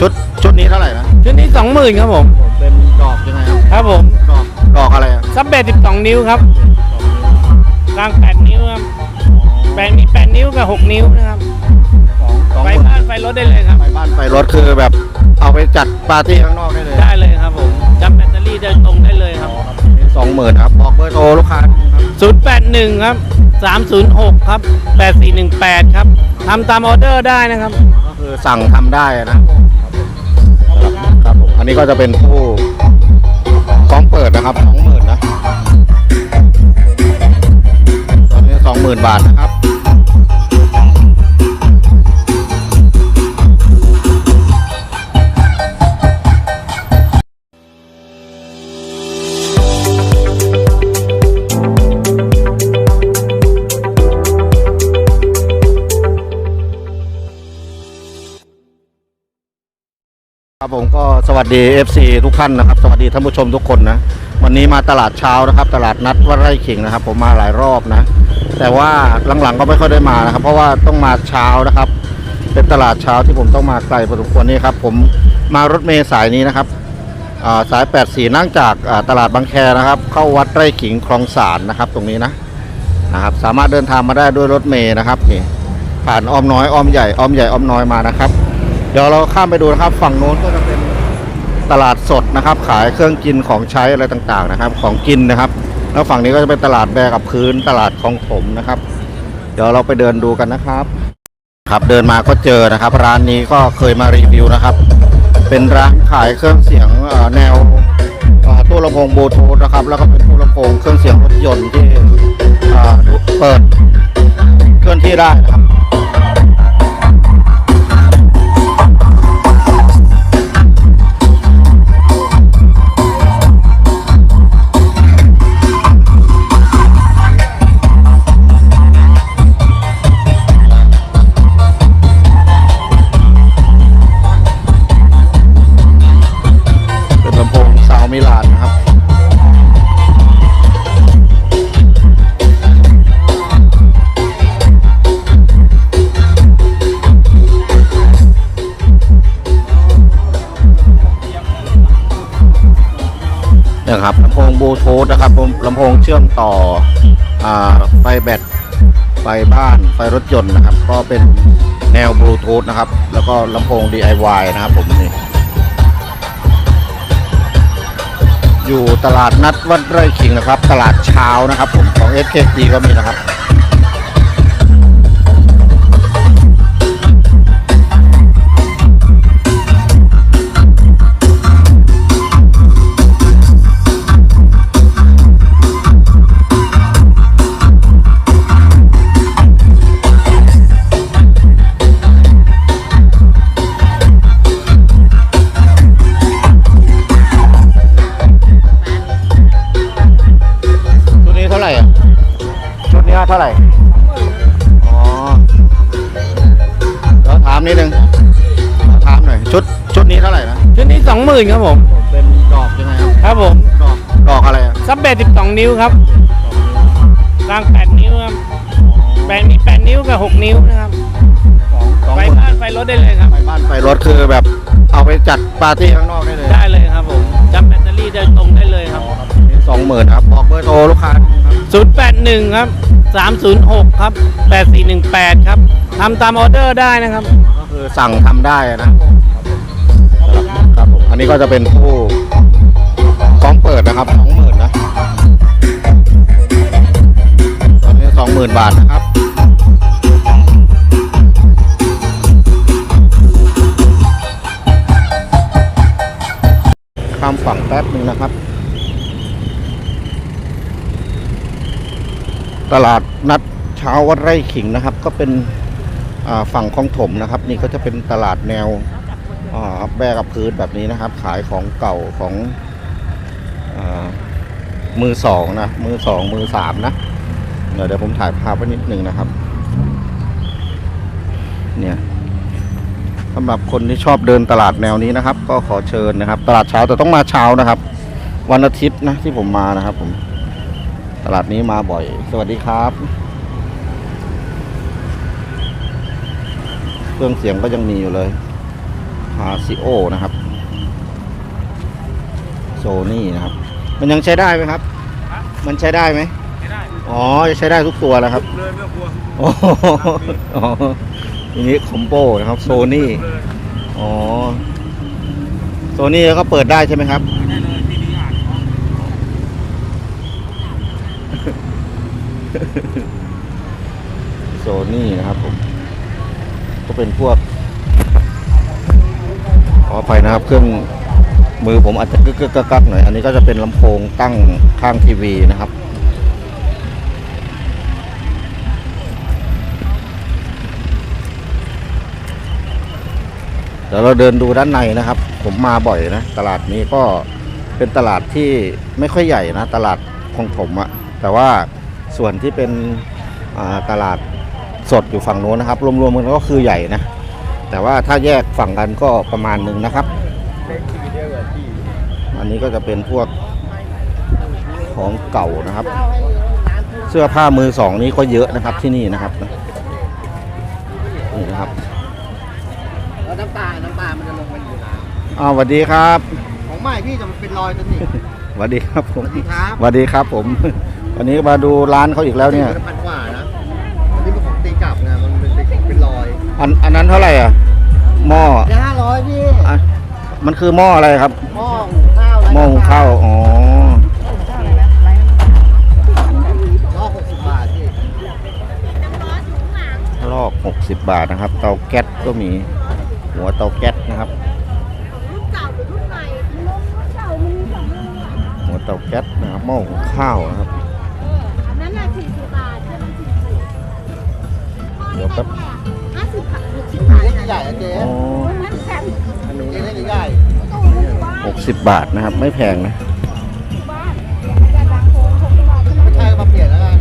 ชุดชุดนี้เท่าไหร่นะชุดนี้สองหมื่นครับผมเป็นดอกยังไงครับครับผมดอกดอกอะไรอะซับเบสสิบสองนิ้วครับกลางแปดนิ้วครับแปดมีแปดนิ้วกับหกนิ้วนะครับสองสองไฟหมื่นบ้านไฟรถได้เลยครับ ไปบ้านไปรถคือแบบเอาไปจัดปาร์ตี้ข้างนอกได้เลยได้เลยครับผมจับแบตเตอรี่เดินตรงได้เลยครับสองหมื่นครับบอกเบอร์โทรลูกค้าครับศูนย์แปดหนึ่งครับ สามศูนย์หกครับแปดสี่หนึ่งแปดครับทำตามออเดอร์ได้นะครับ ก็คือสั่งทำได้นะครับผมอันนี้ก็จะเป็นผู้พร้อมเปิดนะครับสองหมื่นนะตอนนี้สองหมื่นบาทนะครับ ผมก็สวัสดี FC ทุกท่านนะครับ สวัสดีท่านผู้ชมทุกคนนะ วันนี้มาตลาดเช้านะครับ ตลาดนัดวัดไร่ขิงนะครับ ผมมาหลายรอบนะ แต่ว่าหลังๆก็ไม่ค่อยได้มานะครับ เพราะว่าต้องมาเช้านะครับ เป็นตลาดเช้าที่ผมต้องมาไกลพอสมควรนี่ครับผมมารถเมล์สายนี้นะครับาสาย 84 นั่งจากาตลาดบางแคนะครับ เข้าวัดไร่ขิงคลองสารนะครับ ตรงนี้นะนะครับ สามารถเดินทางมาได้ด้วยรถเมล์นะครับนี่ผ่านอ้อมน้อยอ้อมใหญ่อ้อมใหญ่อ้อมน้อยมานะครับ เดี๋ยวเราข้ามไปดูนะครับ ฝั่งโน้นก็จะเป็น ตลาดสดนะครับ ขายเครื่องกินของใช้อะไรต่างๆนะครับ ของกินนะครับ แล้วฝั่งนี้ก็จะเป็นตลาดแบกับพื้นตลาดของผมนะครับ เดี๋ยวเราไปเดินดูกันนะครับ ครับเดินมาก็เจอนะครับ ร้านนี้ก็เคยมารีวิวนะครับ เป็นร้านขายเครื่องเสียงแนวตู้ลำโพงบลูทูธนะครับแล้วก็เป็นตู้ลำโพงเครื่องเสียงรถยนต์ที่เปิดเคลื่อนที่ได้นะครับ ลำโพงเชื่อมต่ออไฟแบตไฟบ้านไฟรถยนต์นะครับ ก็เป็นแนวบลูทูธนะครับ แล้วก็ลำโพง DIY นะครับผมนี่อยู่ตลาดนัดวัดไร่ขิงนะครับ ตลาดเช้านะครับ ผมของ SKG ก็มีนะครับ เท่าไหร่ อ๋อเราถามนิดนึงเราถามหน่อยชุดชุดนี้เท่าไหร่นะ ชุดนี้สองหมื่นครับผม เป็นดอกยังไงครับ ครับผม ดอกดอกอะไรอะซับเบสสิบสองนิ้วครับกลางแปดนิ้วครับแปดมีแปดนิ้วกับหกนิ้วนะครับสองสองไฟบ้านไฟรถได้เลยครับ ไปบ้านไปรถคือแบบ เอาไปจัดปาร์ตี้ข้างนอกได้เลยได้เลยครับผมจับแบตเตอรี่เดินตรงได้เลยครับสองหมื่นครับบอกเบอร์โทรลูกค้าครับศูนย์แปดหนึ่งครับ สามศูนย์หกครับแปดสี่หนึ่งแปดครับทำตามออเดอร์ได้นะครับ ก็คือสั่งทำได้นะครับผมอันนี้ก็จะเป็นผู้พร้อมเปิดนะครับสองหมื่นนะตอนนี้สองหมื่นบาทนะครับข้ามฝั่งแป๊บหนึ่งนะครับ ตลาดนัดเช้าวัดไร่ขิงนะครับ ก็เป็นฝั่งของถมนะครับ นี่ก็จะเป็นตลาดแนวแบกกับพื้นแบบนี้นะครับ ขายของเก่าของอมือสองนะมือสองมือสามนะเดี๋ยวเดี๋ยวผมถ่ายภาพไว้นิดหนึ่งนะครับ เนี่ยสำหรับคนที่ชอบเดินตลาดแนวนี้นะครับ ก็ขอเชิญนะครับ ตลาดเช้าแต่ต้องมาเช้านะครับ วันอาทิตย์นะที่ผมมานะครับผม ตลาดนี้มาบ่อย สวัสดีครับ เครื่องเสียงก็ยังมีอยู่เลยพาซิโอนะครับ โซนี่นะครับ มันยังใช้ได้ไหมครับ มันใช้ได้ไหมไม่ได้อ๋อจะใช้ได้ทุกตัวแล้วครับเลยไม่ต้องกลัวโอ้โหอ๋อทีนี้คอมโบนะครับ โซนี่ เลยอ๋อ โซนี่ก็เปิดได้ใช่ไหมครับ ได้เลยที่นี่อ่าน โซนี่นะครับผม ก็เป็นพวกขออภัยนะครับ เครื่องมือผมอาจจะกึกกึกกักกักหน่อย อันนี้ก็จะเป็นลำโพงตั้งข้างทีวีนะครับ เดี๋ยวเราเดินดูด้านในนะครับ ผมมาบ่อยนะ ตลาดนี้ก็เป็นตลาดที่ไม่ค่อยใหญ่นะ ตลาดของผมอะแต่ว่า ส่วนที่เป็นอ่าตลาดสดอยู่ฝั่งโน้นนะครับ รวมๆกันก็คือใหญ่นะ แต่ว่าถ้าแยกฝั่งกันก็ประมาณหนึ่งนะครับอันนี้ก็จะเป็นพวกของเก่านะครับ เสื้อผ้ามือสองนี้ก็เยอะนะครับที่นี่นะครับนี่นะครับแล้วน้ำตาลน้ำตาลมันจะลงไปอยู่น้อ้าวสวัสดีครับำของใหม่พี่จะมันเป็นรอยตัวนี้สวัสดีครับผมสวัสดีครับสวัสดีครับผม วันนี้มาดูร้านเขาอีกแล้วเนี่ย พันกว่านะอันนี้เป็นของตีกลับนะมันเป็นเป็นเป็นรอยอันอันนั้นเท่าไหร่อะ หม้อได้ห้าร้อยพี่อะมันคือหม้ออะไรครับ หม้อหุงข้าวหม้อหุงข้าวอ๋อ หม้อหกสิบบาทพี่รอบ60 บาทนะครับ เตาแก๊สก็มีหัวเตาแก๊สนะครับ รุ่นเก่าหรือรุ่นใหม่รุ่นเก่ามันมีสองรุ่นหัวเตาแก๊สนะครับหม้อหุงข้าวนะครับ เดี๋ยวแป๊บห้าสิบบาทหกสิบอันบาทนี้เล็กใหญ่อะเจ๊อ๋อมันแพงอันนี้เล็กใหญ่ตู้อยู่บ้าน60บาทนะครับ ไม่แพงนะอยู่บ้านแต่บางโคนหกสิบบาทใช่ไหมไม่ใช่ก็มาเปลี่ยนแล้วกัน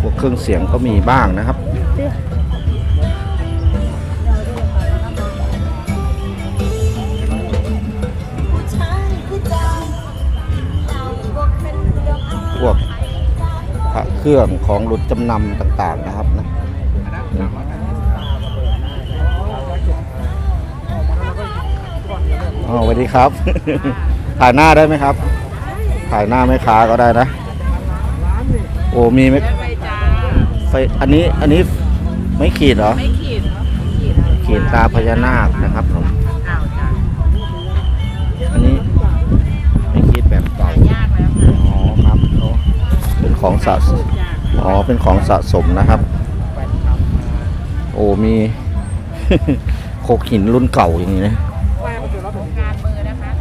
พวกเครื่องเสียงก็มีบ้างนะครับผู้ ระเครื่องของหลุดจำนำต่างๆนะครับนะอ๋อสวัสดีครับ ถ่ายหน้าได้ไหมครับ ถ่ายหน้าแม่ค้าก็ได้นะ โอ้มีไหมไฟอันนี้อันนี้ไม่ขีดเหรอ ไม่ขีดขีดตาพญานาคนะครับ ของสะสมอ๋อเป็นของสะสมนะครับ โอ้มี โคกหินรุ่นเก่าอย่างนี้นะ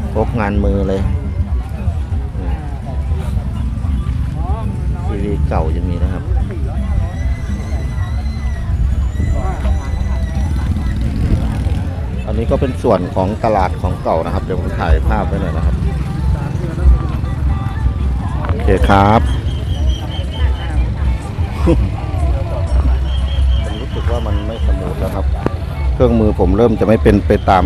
โคกงานมือเลยทีวีเก่ายังมีนะครับอันนี้ก็เป็นส่วนของตลาดของเก่านะครับ เดี๋ยวผมถ่ายภาพไว้หน่อยนะครับ โอเคครับ เครื่องมือผมเริ่มจะไม่เป็นไปตาม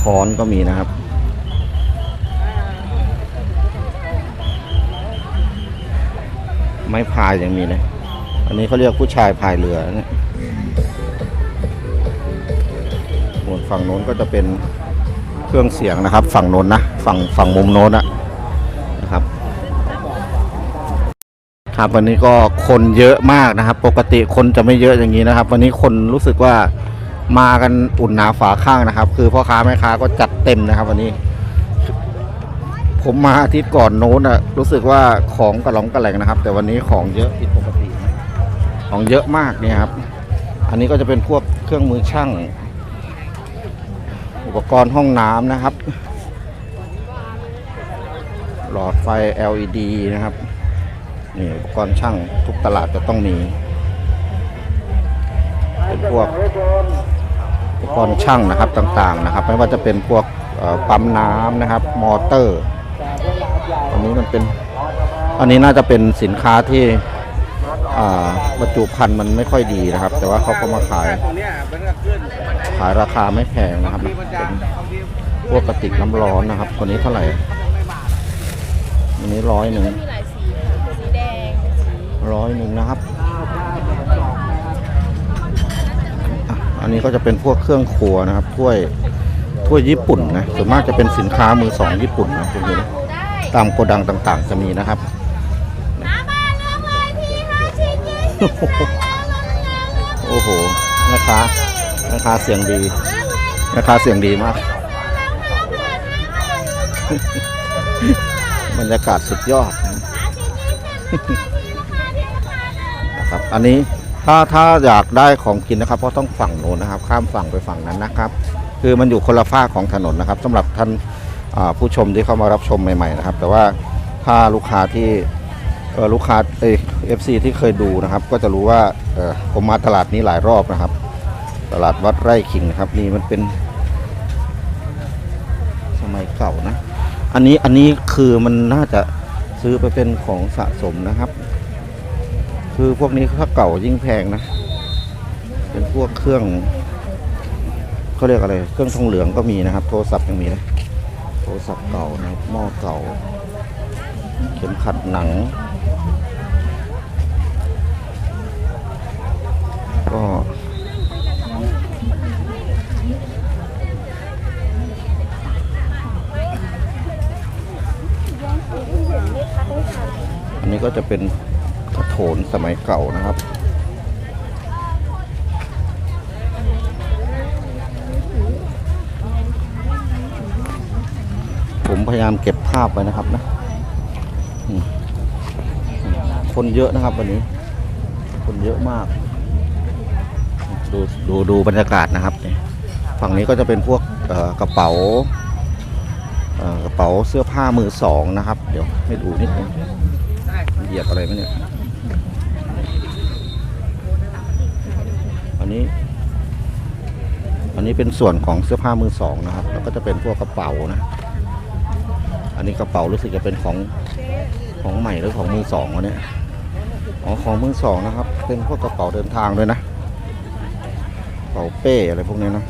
ค้อนก็มีนะครับ ไม้พายยังมีเลย อันนี้เขาเรียกผู้ชายพายเรือนะเนี่ยส่วนฝั่งโน้นก็จะเป็นเครื่องเสียงนะครับ ฝั่งโน้นนะ ฝั่งฝั่งมุมโน้นอะ ครับ วันนี้ก็คนเยอะมากนะครับ ปกติคนจะไม่เยอะอย่างนี้นะครับ วันนี้คนรู้สึกว่ามากันอุ่นหนาฝาข้างนะครับ คือพ่อค้าแม่ค้าก็จัดเต็มนะครับ วันนี้ ผมมาอาทิตย์ก่อนโน้นอะรู้สึกว่าของกระหล่องกระแหลงนะครับ แต่วันนี้ของเยอะผิดปกติ ของเยอะมากเนี่ยครับอันนี้ก็จะเป็นพวกเครื่องมือช่าง อุปกรณ์ห้องน้ำนะครับ หลอดไฟ LED นะครับ นี่อุปกรณ์ช่างทุกตลาดจะต้องมี เป็นพวกอุปกรณ์ช่างนะครับต่างๆนะครับ ไม่ว่าจะเป็นพวกปั๊มน้ำนะครับ มอเตอร์อันนี้มันเป็นอันนี้น่าจะเป็นสินค้าที่บรรจุภัณฑ์มันไม่ค่อยดีนะครับ แต่ว่าเขาก็มาขาย ขายราคาไม่แพงนะครับเป็นพวกกระติกน้ำร้อนนะครับตัวนี้เท่าไหร่อันนี้ร้อยหนึ่ง ร้อยหนึ่งนะครับอะอันนี้ก็จะเป็นพวกเครื่องครัวนะครับถ้วยถ้วยญี่ปุ่นนะส่วนมากจะเป็นสินค้ามือสองญี่ปุ่นนะพวกนี้นะตามโกดังต่างๆ จะมีนะครับมามาเลือกเลยพี่ห้าชิ้นยี่สิบแล้วแล้วแล้วโอ้โหแม่ค้าแม่ค้าเสียงดีแม่ค้าเสียงดีมาก บรรยากาศสุดยอดนะนะ ครับอันนี้ถ้าถ้าอยากได้ของกินนะครับก็ต้องฝั่งโน้นนะครับ ข้ามฝั่งไปฝั่งนั้นนะครับ คือมันอยู่คนละฝ้าของถนนนะครับสำหรับท่านผู้ชมที่เข้ามารับชมใหม่ ๆ นะครับ แต่ว่าถ้าลูกค้าที่ลูกค้าเอฟซีที่เคยดูนะครับ ก็จะรู้ว่าผมมาตลาดนี้หลายรอบนะครับ ตลาดวัดไร่ขิงนะครับ นี่มันเป็นสมัยเก่านะ อันนี้อันนี้คือมันน่าจะซื้อไปเป็นของสะสมนะครับ คือพวกนี้ถ้าเก่ายิ่งแพงนะ เป็นพวกเครื่องเขาเรียกอะไร เครื่องทองเหลืองก็มีนะครับ โทรศัพท์ยังมีนะโทรศัพท์เก่านะหม้อเก่า เข็มขัดหนัง ก็อันนี้ก็จะเป็น สมัยเก่านะครับ ผมพยายามเก็บภาพไว้นะครับนะคนเยอะนะครับวันนี้ คนเยอะมาก ดูดูดูบรรยากาศนะครับ ฝั่งนี้ก็จะเป็นพวกกระเป๋ากระเป๋าเสื้อผ้ามือสองนะครับ เดี๋ยวให้ดูนิดนึงเหยียบอะไรไหมเนี่ย นี้ อันนี้เป็นส่วนของเสื้อผ้ามือสองนะครับ แล้วก็จะเป็นพวกกระเป๋านะ อันนี้กระเป๋ารู้สึกจะเป็นของของใหม่หรือของมือสองวะเนี่ยอ๋อของมือสองนะครับ เป็นพวกกระเป๋าเดินทางด้วยนะกระเป๋าเป้อะไรพวกนี้นะ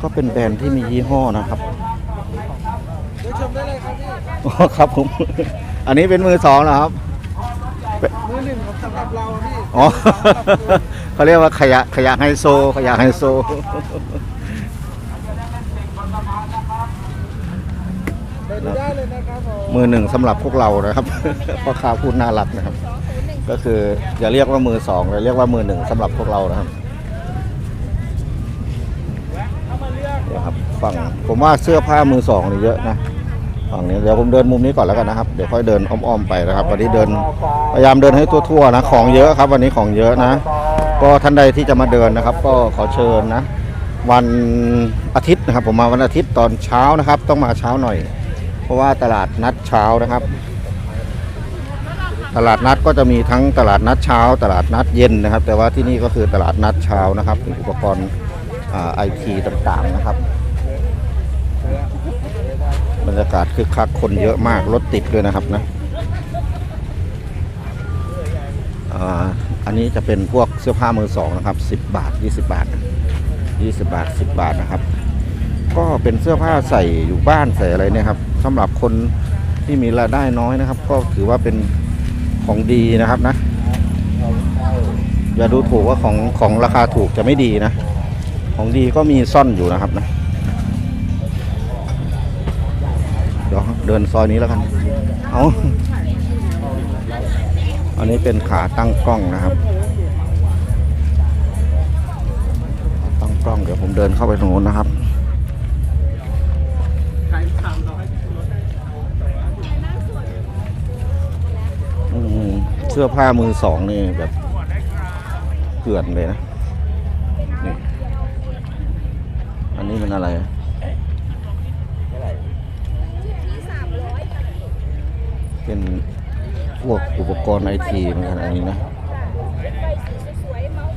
ก็เป็นแบรนด์ที่มียี่ห้อนะครับชมได้เลยครับพี่อ๋อครับผม อันนี้เป็นมือสองเหรอครับ มือหนึ่งครับสำหรับเรา อ๋อเขาเรียกว่าขยะขยะไฮโซ ขยะไฮโซไปดูได้เลยนะครับผมมือหนึ่งสำหรับพวกเรานะครับพ่อค้าพูดน่ารักนะครับ ก็คืออย่าเรียกว่ามือสองเลยเรียกว่ามือหนึ่งสำหรับพวกเรานะครับเดี๋ยวครับฝั่งผมว่าเสื้อผ้ามือสองนี่เยอะนะ ฝั่งนี้เดี๋ยวผมเดินมุมนี้ก่อนแล้วกันนะครับเดี๋ยวค่อยเดินอ้อมๆไปนะครับวันนี้เดินพยายามเดินให้ทั่วๆนะของเยอะครับ วันนี้ของเยอะนะ ก็ท่านใดที่จะมาเดินนะครับ ก็ขอเชิญนะ วันอาทิตย์นะครับ ผมมาวันอาทิตย์ตอนเช้านะครับ ต้องมาเช้าหน่อย เพราะว่าตลาดนัดเช้านะครับ ตลาดนัดก็จะมีทั้งตลาดนัดเช้า ตลาดนัดเย็นนะครับ แต่ว่าที่นี่ก็คือตลาดนัดเช้านะครับมีอุปกรณ์ไอทีต่างๆนะครับ บรรยากาศคึกคักคนเยอะมากรถติดด้วยนะครับนะอ่าอันนี้จะเป็นพวกเสื้อผ้ามือสองนะครับ 10 บาท 20 บาท 20 บาท 10 บาทนะครับ ก็เป็นเสื้อผ้าใส่อยู่บ้านใส่อะไรเนี่ยครับสำหรับคนที่มีรายได้น้อยนะครับ ก็ถือว่าเป็นของดีนะครับนะอย่าดูถูกว่าของของราคาถูกจะไม่ดีนะ ของดีก็มีซ่อนอยู่นะครับนะ เดินซอยนี้แล้วกัน เอาอันนี้เป็นขาตั้งกล้องนะครับ ตั้งกล้องเดี๋ยวผมเดินเข้าไปตรงนู้นนะครับเสื้อผ้ามือสองนี่แบบเกลื่อนเลยนะ นี่ อันนี้เป็นอะไร เป็นพวกอุปกรณ์ไอทีเหมือนกันอันนี้นะ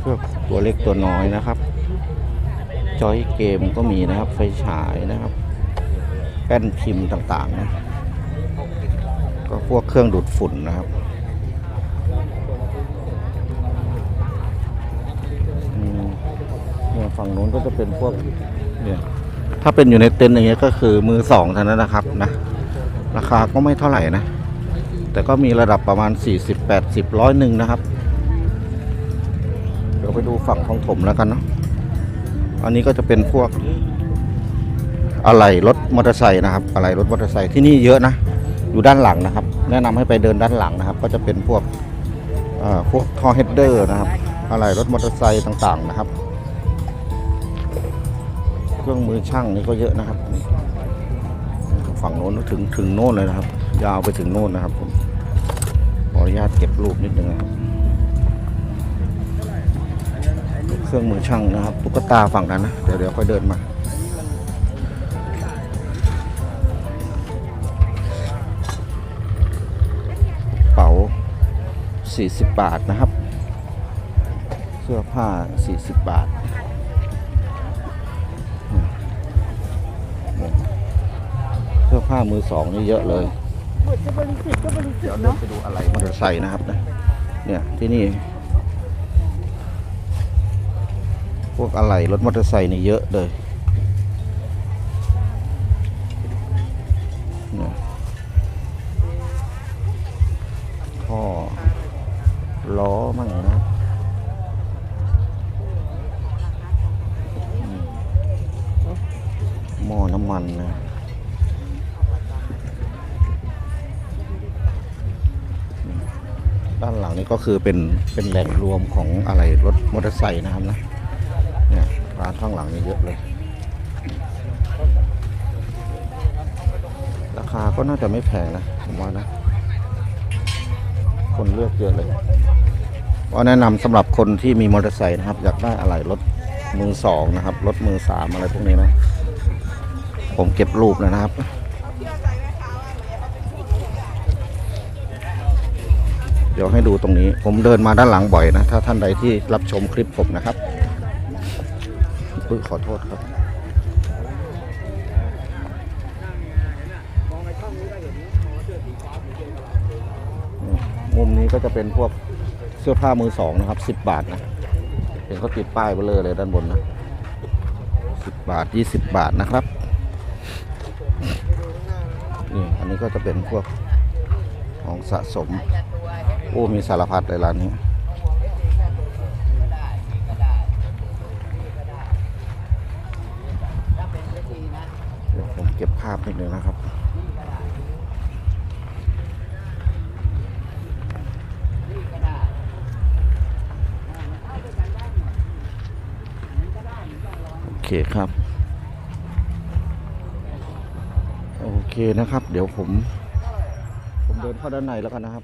พวกตัวเล็กตัวน้อยนะครับ จอยเกมก็มีนะครับ ไฟฉายนะครับ แป้นพิมพ์ต่างๆนะก็พวกเครื่องดูดฝุ่นนะครับเนี่ยฝั่งนู้นก็จะเป็นพวกเนี่ยถ้าเป็นอยู่ในเต็นท์อย่างเงี้ยก็คือมือสองเท่านั้นนะครับนะ ราคาก็ไม่เท่าไหร่นะ แต่ก็มีระดับประมาณ 40 80ร้อยหนึ่งนะครับ เดี๋ยวไปดูฝั่งของถมแล้วกันเนาะอันนี้ก็จะเป็นพวกอะไหล่รถมอเตอร์ไซค์นะครับ อะไหล่รถมอเตอร์ไซค์ที่นี่เยอะนะ อยู่ด้านหลังนะครับ แนะนำให้ไปเดินด้านหลังนะครับ ก็จะเป็นพวกอ่อพวกท่อเฮดเดอร์นะครับ อะไหล่รถมอเตอร์ไซค์ต่างๆนะครับ เครื่องมือช่างนี่ก็เยอะนะครับ ฝั่งโน้นถึงถึงโน้นเลยนะครับ ยาวไปถึงโน้นนะครับผม ออนุญาตเก็บรูปนิดนึงนะครับ เครื่องมือช่างนะครับ ตุ๊กตาฝั่งนั้นนะ เดี๋ยวเดี๋ยวค่อยเดินมาเป๋า 40 บาทนะครับ เสื้อผ้า 40 บาทเสื้อผ้ามือสองนี่เยอะเลย เดี๋ยวเดินไปดูอะไรมอเตอร์ไซค์นะครับนะเนี่ยที่นี่ พวกอะไหล่รถมอเตอร์ไซค์นี่เยอะเลยเนี่ยท่อล้อมั่งนะหม้อน้ำมันนะ ก็คือเป็นเป็นแหล่งรวมของอะไหล่รถมอเตอร์ไซค์นะครับนะเนี่ยร้านข้างหลังนี่เยอะเลย ราคาก็น่าจะไม่แพงนะผมว่านะ คนเลือกเยอะเลยก็แนะนำสำหรับคนที่มีมอเตอร์ไซค์นะครับ อยากได้อะไรรถมือสองนะครับ รถมือสามอะไรพวกนี้นะ ผมเก็บรูปนะครับ เดี๋ยวให้ดูตรงนี้ ผมเดินมาด้านหลังบ่อยนะ ถ้าท่านใดที่รับชมคลิปผมนะครับขอโทษครับ มุมนี้ก็จะเป็นพวกเสื้อผ้ามือสองนะครับสิบบาทนะเห็นเขาติดป้ายเบลอเลยด้านบนนะสิบบาทยี่สิบบาทนะครับนี่อันนี้ก็จะเป็นพวกของสะสม โอ้มีสารพัดเลยร้านนี้ เดี๋ยวผมเก็บภาพนิดนึงนะครับโอเคครับ โอเคนะครับ เดี๋ยวผม ผมเดินเข้าด้านในแล้วกันนะครับ